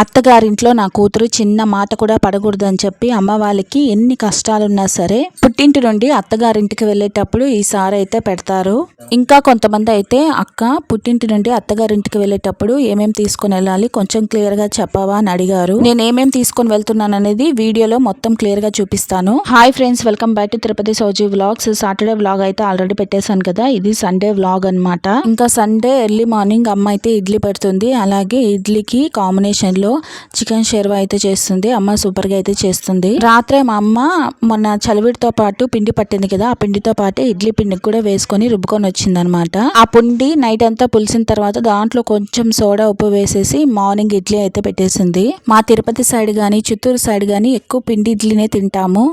అత్తగారింట్లో నా కూతురు చిన్న మాట కూడా పడకూడదని చెప్పి అమ్మ వాళ్ళకి ఎన్ని కష్టాలున్నా సరే పుట్టింటి నుండి అత్తగారింటికి వెళ్ళేటప్పుడు ఈసారి అయితే పెడతారు. ఇంకా కొంతమంది అయితే అక్క పుట్టింటి నుండి అత్తగారింటికి వెళ్ళేటప్పుడు ఏమేం తీసుకుని వెళ్ళాలి? కొంచెం క్లియర్గా చెప్పవా? అని అడిగారు. నేను ఏమేం తీసుకొని వెళ్తున్నాను అనేది వీడియోలో మొత్తం క్లియర్గా చూపిస్తాను. Hi friends welcome back to Tirupati Souji vlogs. Saturday vlog అయితే ఆల్రెడీ పెట్టేశాను కదా ఇది సండే వ్లాగ్ అన్నమాట. ఇంకా సండే ఎర్లీ మార్నింగ్ అమ్మ అయితే ఇడ్లీ పెడుతుంది. అలాగే ఇడ్లీకి కాంబినేషన్ లో చికెన్ షేర్వా అయితే చేస్తుంది అమ్మ సూపర్గా అయితే చేస్తుంది. రాత్రే మా అమ్మ మొన్న చలివిడితో పాటు పిండి పట్టింది కదా ఆ పిండితో పాటు ఇడ్లీ పిండికి కూడా వేసుకొని రుబ్బుకొని వచ్చింది అనమాట ఆ పిండి నైట్ అంతా పులిసిన తర్వాత దాంట్లో కొంచెం సోడా ఉప్పు వేసేసి మార్నింగ్ ఇడ్లీ అయితే పెట్టేసింది. మా తిరుపతి సైడ్ కానీ చిత్తూరు సైడ్ కానీ ఎక్కువ పిండి ఇడ్లీనే తింటాము.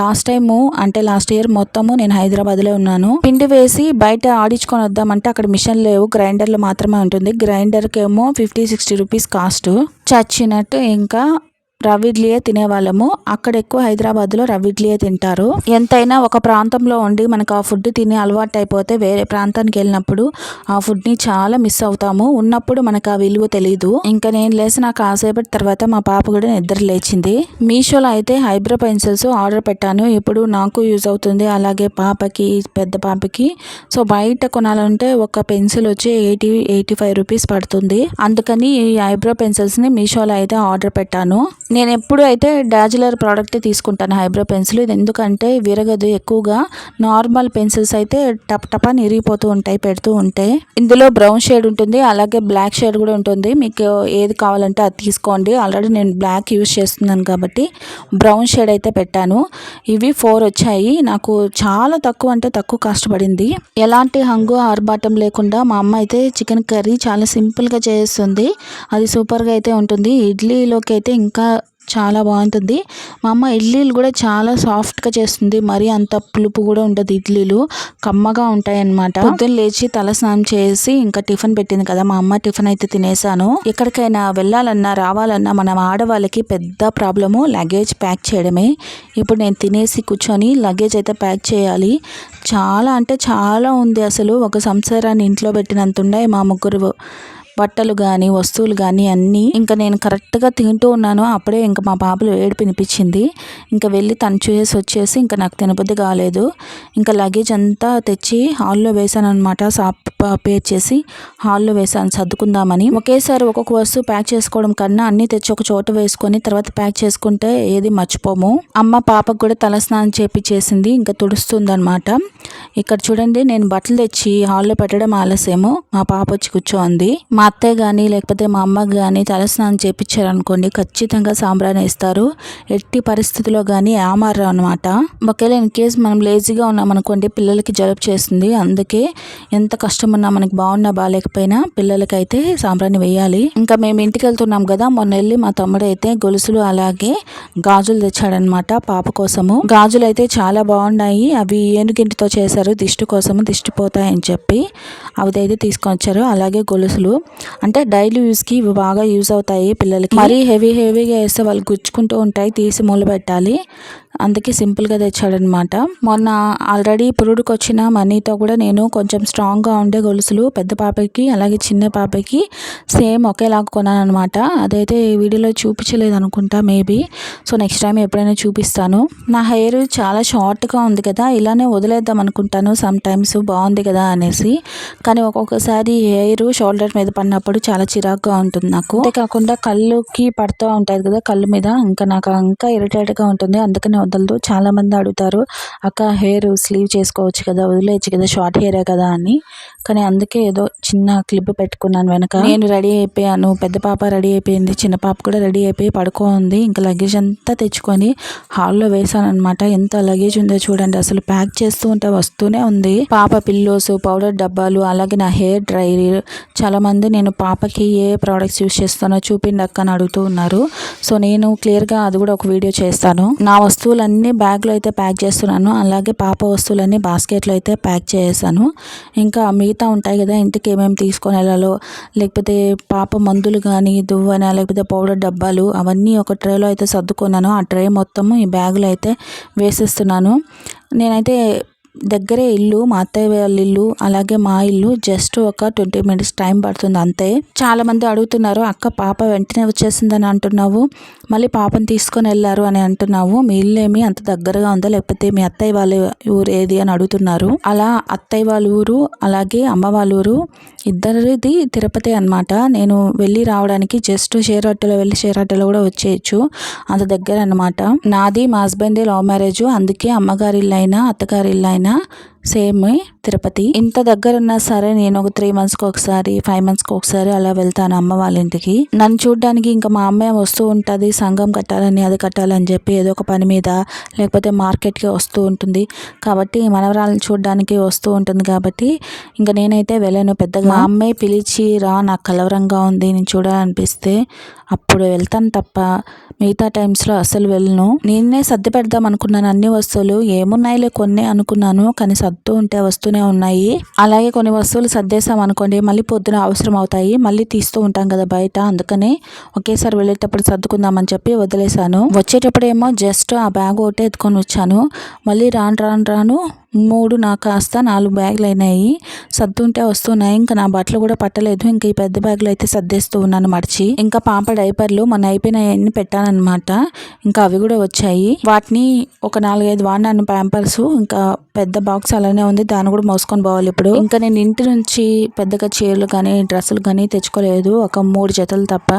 లాస్ట్ టైము అంటే లాస్ట్ ఇయర్ మొత్తము నేను హైదరాబాద్లో ఉన్నాను. పిండి వేసి బయట ఆడించుకొని వద్దామంటే అక్కడ మిషన్ లేవు గ్రైండర్లు మాత్రమే ఉంటుంది. గ్రైండర్కి ఏమో ఫిఫ్టీ సిక్స్టీ రూపీస్ కాస్ట్. చచ్చినట్టు ఇంకా రవిడ్లియే తినేవాళ్ళము. అక్కడ ఎక్కువ హైదరాబాద్లో రవిడ్లీయే తింటారు. ఎంతైనా ఒక ప్రాంతంలో ఉండి మనకు ఆ ఫుడ్ తిని అలవాటు అయిపోతే వేరే ప్రాంతానికి వెళ్ళినప్పుడు ఆ ఫుడ్ని చాలా మిస్ అవుతాము. ఉన్నప్పుడు మనకు ఆ విలువ తెలియదు ఇంకా నేను లేచిన కాసేపటి తర్వాత మా పాప కూడా నిద్ర లేచింది. మీషోలో అయితే హైబ్రో పెన్సిల్స్ ఆర్డర్ పెట్టాను. ఇప్పుడు నాకు యూజ్ అవుతుంది. అలాగే పాపకి పెద్ద పాపకి. సో బయట కొనాలంటే ఒక పెన్సిల్ వచ్చి ఎయిటీ ఎయిటీ ఫైవ్ రూపీస్ పడుతుంది. అందుకని ఈ ఐబ్రో పెన్సిల్స్ని మీషోలో అయితే ఆర్డర్ పెట్టాను. నేను ఎప్పుడు అయితే డాజిలర్ ప్రోడక్ట్ తీసుకుంటాను ఐబ్రో పెన్సిల్. ఇది ఎందుకంటే విరగదు ఎక్కువగా. నార్మల్ పెన్సిల్స్ అయితే టప్ టప్ అని ఇరిగిపోతూ ఉంటాయి పెడుతూ ఉంటాయి. ఇందులో బ్రౌన్ షేడ్ ఉంటుంది అలాగే బ్లాక్ షేడ్ కూడా ఉంటుంది. మీకు ఏది కావాలంటే అది తీసుకోండి. ఆల్రెడీ నేను బ్లాక్ యూజ్ చేస్తున్నాను కాబట్టి బ్రౌన్ షేడ్ అయితే పెట్టాను. ఇవి ఫోర్ వచ్చాయి. నాకు చాలా తక్కువ అంటే తక్కువ కష్టపడింది. ఎలాంటి హంగు ఆర్భాటం లేకుండా మా అమ్మ అయితే చికెన్ కర్రీ చాలా సింపుల్గా చేస్తుంది. అది సూపర్గా అయితే ఉంటుంది. ఇడ్లీలోకి అయితే ఇంకా చాలా బాగుంటుంది. మా అమ్మ ఇడ్లీలు కూడా చాలా సాఫ్ట్గా చేస్తుంది. మరీ అంత పులుపు కూడా ఉంటుంది ఇడ్లీలు. కమ్మగా ఉంటాయి అన్నమాట పొద్దున్న లేచి తల స్నానం చేసి ఇంకా టిఫిన్ పెట్టింది కదా మా అమ్మ టిఫిన్ అయితే తినేసాను. ఎక్కడికైనా వెళ్ళాలన్నా రావాలన్నా మనం ఆడవాళ్ళకి పెద్ద ప్రాబ్లము లగేజ్ ప్యాక్ చేయడమే. ఇప్పుడు నేను తినేసి కూర్చొని లగేజ్ అయితే ప్యాక్ చేయాలి. చాలా అంటే చాలా ఉంది అసలు. ఒక సంసారాన్ని ఇంట్లో పెట్టినంత ఉన్నాయి మా ముగ్గురు బట్టలు కానీ వస్తువులు కానీ అన్నీ ఇంకా నేను కరెక్ట్గా తింటూ ఉన్నాను. అప్పుడే ఇంకా మా పాపలు ఏడు వినిపించింది. ఇంకా వెళ్ళి తను చూసి వచ్చేసి ఇంకా నాకు తినబుద్ధి కాలేదు. ఇంకా లగేజ్ అంతా తెచ్చి హాల్లో వేసాను అనమాట సాప్ పేర్ చేసి హాల్లో వేసాను సర్దుకుందామని. ఒకేసారి ఒక్కొక్క వస్తువు ప్యాక్ చేసుకోవడం కన్నా అన్నీ తెచ్చి ఒక చోట వేసుకొని తర్వాత ప్యాక్ చేసుకుంటే ఏది మర్చిపోము. అమ్మ పాపకు కూడా తలస్నానం చేపించేసింది ఇంకా తుడుస్తుంది అనమాట ఇక్కడ చూడండి నేను బట్టలు తెచ్చి హాల్లో పెట్టడం ఆలస్యము. మా పాప వచ్చి కూర్చోంది. మా అత్తయ్య కానీ లేకపోతే మా అమ్మకి కానీ తలస్నానం చేపించారనుకోండి ఖచ్చితంగా సాంబ్రాణి ఇస్తారు ఎట్టి పరిస్థితిలో కానీ ఆమారు అనమాట ఒకవేళ ఇన్ కేస్ మనం లేజీగా ఉన్నామనుకోండి పిల్లలకి జలుబు చేస్తుంది. అందుకే ఎంత కష్టం ఉన్నా మనకి బాగున్నా బాగాలేకపోయినా పిల్లలకైతే సాంబ్రాణి వేయాలి. ఇంకా మేము ఇంటికి వెళ్తున్నాం కదా మొన్న వెళ్ళి మా తమ్ముడు అయితే గొలుసులు అలాగే గాజులు తెచ్చాడనమాట పాప కోసము. గాజులు అయితే చాలా బాగున్నాయి. అవి ఏనుగింటితో చేశారు. దిష్టి కోసము దిష్టిపోతాయని చెప్పి అవి అయితే తీసుకొని వచ్చారు అలాగే గొలుసులు. అంటే డైలీ యూస్కి ఇవి బాగా యూస్ అవుతాయి పిల్లలకి. మరీ హెవీ హెవీగా వేస్తే వాళ్ళు గుచ్చుకుంటూ ఉంటాయి తీసి మూల పెట్టాలి అందుకే సింపుల్గా తెచ్చాడనమాట మొన్న ఆల్రెడీ పురుడుకు వచ్చిన మనీతో కూడా నేను కొంచెం స్ట్రాంగ్గా ఉండే గొలుసులు పెద్ద పాపకి అలాగే చిన్న పాపకి సేమ్ ఒకేలాగా కొన్నాను అనమాట అదైతే ఈ వీడియోలో చూపించలేదు అనుకుంటా మేబీ. సో నెక్స్ట్ టైం ఎప్పుడైనా చూపిస్తాను. నా హెయిర్ చాలా షార్ట్గా ఉంది కదా ఇలానే వదిలేద్దాం అనుకుంటాను సమ్ టైమ్స్ బాగుంది కదా అనేసి. కానీ ఒక్కొక్కసారి హెయిర్ షోల్డర్ మీద పడినప్పుడు చాలా చిరాకుగా ఉంటుంది నాకు. అంతేకాకుండా కళ్ళుకి పడుతూ ఉంటుంది కదా కళ్ళు మీద ఇంకా నాకు ఇంకా ఇరిటేట్గా ఉంటుంది. అందుకనే వదలదు చాలా మంది అడుగుతారు అక్క హెయిర్ స్లీవ్ చేసుకోవచ్చు కదా వదిలేయచ్చు కదా షార్ట్ హెయిరే కదా అని. కానీ అందుకే ఏదో చిన్న క్లిప్ పెట్టుకున్నాను వెనక. నేను రెడీ అయిపోయాను పెద్ద పాప రెడీ అయిపోయింది చిన్న పాప కూడా రెడీ అయిపోయి పడుకోంది ఇంకా లగేజ్ అంతా తెచ్చుకొని హాల్లో వేసాను అనమాట ఎంత లగేజ్ ఉందో చూడండి అసలు ప్యాక్ చేస్తూ ఉంటే వస్తూనే ఉంది. పాప పిల్లోస్ పౌడర్ డబ్బాలు అలాగే నా హెయిర్ డ్రైయర్. చాలామంది నేను పాపకి ఏ ప్రోడక్ట్స్ యూస్ చేస్తానో చూపిండి అక్క అని అడుగుతూ ఉన్నారు. సో నేను క్లియర్గా అది కూడా ఒక వీడియో చేస్తాను. నా వస్తువు వస్తువులన్నీ బ్యాగ్లో అయితే ప్యాక్ చేస్తున్నాను. అలాగే పాప వస్తువులన్నీ బాస్కెట్లో అయితే ప్యాక్ చేసాను. ఇంకా మిగతా ఉంటాయి కదా ఇంటికి ఏమేమి తీసుకొని వెళ్ళాలో లేకపోతే పాప మందులు కానీ దువ్వన లేకపోతే పౌడర్ డబ్బాలు అవన్నీ ఒక ట్రేలో అయితే సర్దుకున్నాను. ఆ ట్రే మొత్తము ఈ బ్యాగులో అయితే వేసేస్తున్నాను. నేనైతే దగ్గరే ఇల్లు మా అత్తయ్య వాళ్ళ ఇల్లు అలాగే మా ఇల్లు జస్ట్ ఒక ట్వంటీ మినిట్స్ టైం పడుతుంది అంతే. చాలా మంది అడుగుతున్నారు అక్క పాప వెంటనే వచ్చేసిందని అంటున్నావు మళ్ళీ పాపని తీసుకొని వెళ్ళారు అని అంటున్నావు మీ ఇల్లు ఏమి అంత దగ్గరగా ఉందా? లేకపోతే మీ అత్తయ్య వాళ్ళ ఊరు ఏది? అని అడుగుతున్నారు. అలా అత్తయ్య వాళ్ళ ఊరు అలాగే అమ్మ వాళ్ళ ఊరు ఇద్దరిది తిరుపతి అనమాట నేను వెళ్ళి రావడానికి జస్ట్ షేర్ ఆటోలో వెళ్ళి షేర్ ఆటోలో కూడా వచ్చేయచ్చు అంత దగ్గర అనమాట నాది మా హస్బెండ్ లవ్ మ్యారేజ్ అందుకే అమ్మగారి ఇల్లు అయినా అత్తగారి ఇల్లు అయినా సేమ్ తిరుపతి. ఇంత దగ్గర ఉన్నా సరే నేను ఒక త్రీ మంత్స్కి ఒకసారి ఫైవ్ మంత్స్కి ఒకసారి అలా వెళ్తాను అమ్మ వాళ్ళ ఇంటికి. నన్ను చూడడానికి ఇంకా మా అమ్మాయి వస్తూ ఉంటుంది సంఘం కట్టాలని అది కట్టాలని చెప్పి ఏదో ఒక పని మీద లేకపోతే మార్కెట్కి వస్తూ ఉంటుంది. కాబట్టి మనవరాలను చూడడానికి వస్తూ ఉంటుంది కాబట్టి ఇంకా నేనైతే వెళ్ళాను పెద్దగా. మా అమ్మాయి పిలిచి రా నాకు కలవరంగా ఉంది నేను చూడాలనిపిస్తే అప్పుడు వెళ్తాను తప్ప మిగతా టైమ్స్లో అసలు వెళ్ళను. నేనే సర్ది పెడదాం అనుకున్నాను అన్ని వస్తువులు ఏమున్నాయిలే కొన్ని అనుకున్నాను కానీ సర్దు ఉంటే వస్తూనే ఉన్నాయి. అలాగే కొన్ని వస్తువులు సర్దేశాం అనుకోండి మళ్ళీ పొద్దున అవసరం అవుతాయి మళ్ళీ తీస్తూ ఉంటాం కదా బయట. అందుకని ఒకేసారి వెళ్ళేటప్పుడు సర్దుకుందామని చెప్పి వదిలేశాను. వచ్చేటప్పుడు ఏమో జస్ట్ ఆ బ్యాగ్ ఒకటే ఎత్తుకొని వచ్చాను. మళ్ళీ రాను రాను రాను మూడు నాకు కాస్త నాలుగు బ్యాగులు అయినాయి సర్దుంటే వస్తున్నాయి. ఇంకా నా బట్టలు కూడా పట్టలేదు. ఇంకా ఈ పెద్ద బ్యాగులు అయితే సర్దేస్తూ ఉన్నాను మర్చి. ఇంకా పాప డైపర్లు మన అయిపోయినాయని పెట్టానమాట ఇంకా అవి కూడా వచ్చాయి. వాటిని ఒక నాలుగైదు వాడినాను ప్యాంపర్స్. ఇంకా పెద్ద బాక్స్ అలానే ఉంది. దాన్ని కూడా మోసుకొని పోవాలి ఇప్పుడు. ఇంకా నేను ఇంటి నుంచి పెద్దగా చీరలు కానీ డ్రెస్సులు కానీ తెచ్చుకోలేదు. ఒక మూడు జతలు తప్ప.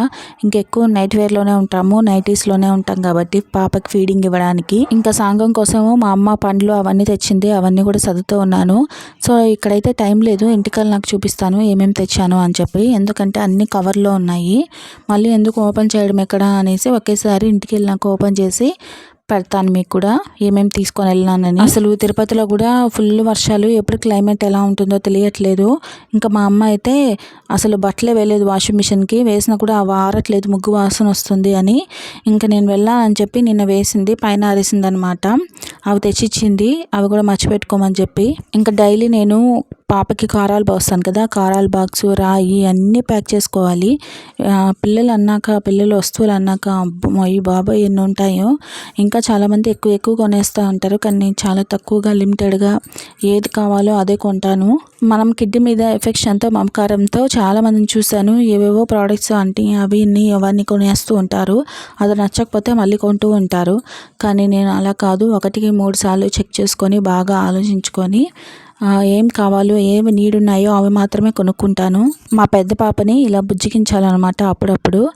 ఇంకెక్కువ నైట్ వేర్లోనే ఉంటాము. నైటీస్లోనే ఉంటాం కాబట్టి పాపకి ఫీడింగ్ ఇవ్వడానికి. ఇంకా సాంగం కోసము మా అమ్మ పండ్లు అవన్నీ తెచ్చింది. అవన్నీ కూడా చదువుతూ ఉన్నాను. సో ఇక్కడైతే టైం లేదు. ఇంటికల్ నాకు చూపిస్తాను ఏమేమి తెచ్చాను అని చెప్పి. ఎందుకంటే అన్ని కవర్లో ఉన్నాయి. మళ్ళీ ఎందుకు ఓపెన్ చేయడం ఎక్కడ అనేసి ఒకేసారి ఇంటికి వెళ్ళినాక ఓపెన్ చేసి పెడతాను మీకు కూడా. ఏమేమి తీసుకొని వెళ్ళినానని. అసలు తిరుపతిలో కూడా ఫుల్ వర్షాలు. ఎప్పుడు క్లైమేట్ ఎలా ఉంటుందో తెలియట్లేదు. ఇంకా మా అమ్మ అయితే అసలు బట్టలే వేయలేదు వాషింగ్ మిషన్కి. వేసినా కూడా అవి ఆరట్లేదు ముగ్గు వాసన వస్తుంది అని. ఇంకా నేను వెళ్ళాలని చెప్పి నిన్న వేసింది. పైన ఆరేసింది అనమాట అవి తెచ్చిచ్చింది. అవి కూడా మర్చిపెట్టుకోమని చెప్పి. ఇంకా డైలీ నేను పాపకి కారాలు పోస్తాను కదా కారాల బాక్స్ రాయి అన్నీ ప్యాక్ చేసుకోవాలి. పిల్లలు అన్నాక పిల్లలు వస్తువులు అన్నాక ఈ బాబాయ్ ఎన్ని ఉంటాయో. ఇంకా చాలామంది ఎక్కువ ఎక్కువ కొనేస్తూ ఉంటారు కానీ నేను చాలా తక్కువగా లిమిటెడ్గా ఏది కావాలో అదే కొంటాను. మనం కిడ్నీ మీద ఎఫెక్షన్తో మమకారంతో చాలామందిని చూశాను. ఏవేవో ప్రోడక్ట్స్ అంటే అవి ఇన్ని అవన్నీ కొనేస్తూ ఉంటారు. అది నచ్చకపోతే మళ్ళీ కొంటూ ఉంటారు. కానీ నేను అలా కాదు ఒకటికి మూడు సార్లు చెక్ చేసుకొని బాగా ఆలోచించుకొని ఏం కావాలో ఏమి నీడున్నాయో అవి మాత్రమే కొనుక్కుంటాను. మా పెద్ద పాపని ఇలా బుజ్జికించాలన్నమాట అప్పుడప్పుడు.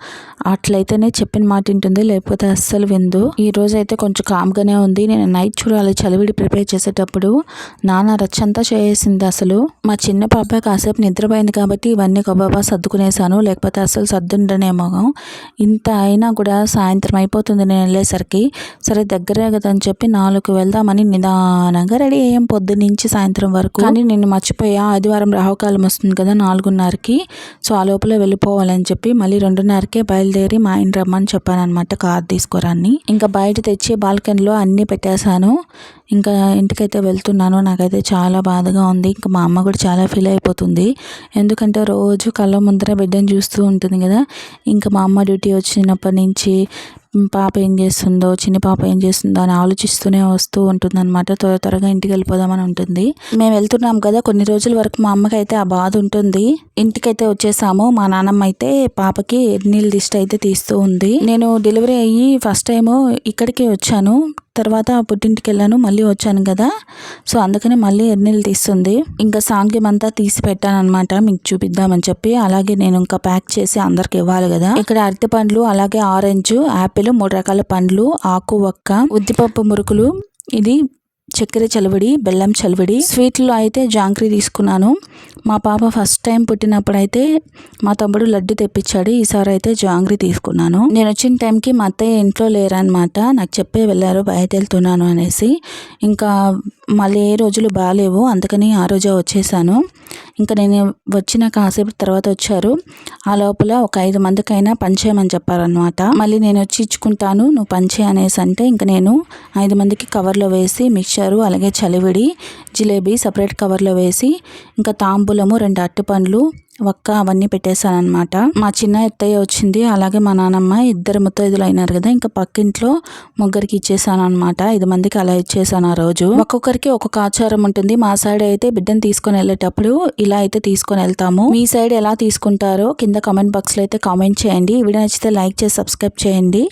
అట్లయితేనే చెప్పిన మాట ఉంటుంది లేకపోతే అస్సలు విందు. ఈ రోజు అయితే కొంచెం కామ్గానే ఉంది. నేను నైట్ చూడాలి చలివిడి ప్రిపేర్ చేసేటప్పుడు. నాన్న రచ్చంతా చేసింది అసలు. మా చిన్న పాప కాసేపు నిద్రపోయింది కాబట్టి ఇవన్నీ గబాబా సర్దుకునేసాను లేకపోతే అస్సలు సర్దుండనేమో ఇంత అయినా కూడా సాయంత్రం అయిపోతుంది నేను వెళ్ళేసరికి. సరే దగ్గరే కదా అని చెప్పి నాలుగు వెళ్దామని నిదానంగా రెడీ అయ్యాం. పొద్దునుంచి సాయంత్రం వరకు. కానీ నేను మర్చిపోయా. ఆదివారం రాహుకాలం వస్తుంది కదా నాలుగున్నరకి. సో ఆ లోపల వెళ్ళిపోవాలని చెప్పి మళ్ళీ రెండున్నరకే బయలుదేరి మా ఆయన రమ్మని చెప్పాను అనమాట కార్ తీసుకోరాన్ని. ఇంకా బయట తెచ్చి బాల్కనీలో అన్నీ పెట్టేశాను. ఇంకా ఇంటికైతే వెళ్తున్నాను. నాకైతే చాలా బాధగా ఉంది. ఇంకా మా అమ్మ కూడా చాలా ఫీల్ అయిపోతుంది. ఎందుకంటే రోజు కళ్ళ ముందర బిడ్డను చూస్తూ ఉంటుంది కదా. ఇంకా మా అమ్మ డ్యూటీ వచ్చినప్పటి నుంచి పాప ఏం చేస్తుందో చిన్న పాప ఏం చేస్తుందో అని ఆలోచిస్తూనే వస్తూ ఉంటుంది అనమాట త్వర త్వరగా ఇంటికి వెళ్ళిపోదామని ఉంటుంది. మేము వెళ్తున్నాం కదా కొన్ని రోజుల వరకు మా అమ్మకి అయితే ఆ బాధ ఉంటుంది. ఇంటికైతే వచ్చేసాము. మా నాన్నమ్మ అయితే పాపకి నీళ్ళు దిష్టి అయితే తీస్తూ ఉంది. నేను డెలివరీ అయ్యి ఫస్ట్ టైము ఇక్కడికి వచ్చాను. తర్వాత పుట్టింటికి వెళ్ళాను మళ్ళీ వచ్చాను కదా. సో అందుకని మళ్ళీ ఎన్నెళ్ళు తీస్తుంది. ఇంకా సాంగ్యం అంతా తీసి పెట్టాను అనమాట మీకు చూపిద్దామని చెప్పి. అలాగే నేను ఇంకా ప్యాక్ చేసి అందరికి ఇవ్వాలి కదా. ఇక్కడ అరటి పండ్లు అలాగే ఆరెంజ్ యాపిల్ మూడు రకాల పండ్లు ఆకు ఒక్క ఉద్దిపప్పు మురుకులు. ఇది చక్కెర చలవడి బెల్లం చలివిడి స్వీట్లో అయితే జాంగ్రీ తీసుకున్నాను. మా పాప ఫస్ట్ టైం పుట్టినప్పుడు అయితే మా తమ్ముడు లడ్డు తెప్పించాడు. ఈసారి అయితే జాంగ్రీ తీసుకున్నాను. నేను వచ్చిన టైంకి మా అత్తయ్య ఇంట్లో లేరనమాట నాకు చెప్పే వెళ్ళారు బయట వెళ్తున్నాను అనేసి. ఇంకా మళ్ళీ ఏ రోజులు బాగాలేవు. అందుకని ఆ రోజే వచ్చేసాను. ఇంకా నేను వచ్చిన కాసేపు తర్వాత వచ్చారు. ఆ లోపల ఒక ఐదు మందికైనా పనిచేయమని చెప్పారనమాట మళ్ళీ నేను వచ్చి ఇచ్చుకుంటాను నువ్వు పనిచేయ అనేసి అంటే ఇంకా నేను ఐదు మందికి కవర్లో వేసి మిక్చరు అలాగే చలివిడి జిలేబీ సపరేట్ కవర్లో వేసి ఇంకా తాంబూలము రెండు అరటిపండ్లు వక్క అవన్నీ పెట్టేశాను అనమాట మా చిన్న ఎత్తయ్య వచ్చింది అలాగే మా నానమ్మ ఇద్దరు ముత్తైదులు అయినారు కదా ఇంకా పక్కింట్లో ముగ్గురికి ఇచ్చేసాను అనమాట ఐదు మందికి అలా ఇచ్చేసాను ఆ రోజు. ఒక్కొక్కరికి ఒక్కొక్క ఆచారం ఉంటుంది. మా సైడ్ అయితే బిడ్డను తీసుకొని వెళ్ళేటప్పుడు ఇలా అయితే తీసుకొని వెళ్తాము. మీ సైడ్ ఎలా తీసుకుంటారో కింద కామెంట్ బాక్స్లో అయితే కామెంట్ చేయండి. ఈ వీడియో నచ్చితే లైక్ చేసి సబ్స్క్రైబ్ చేయండి.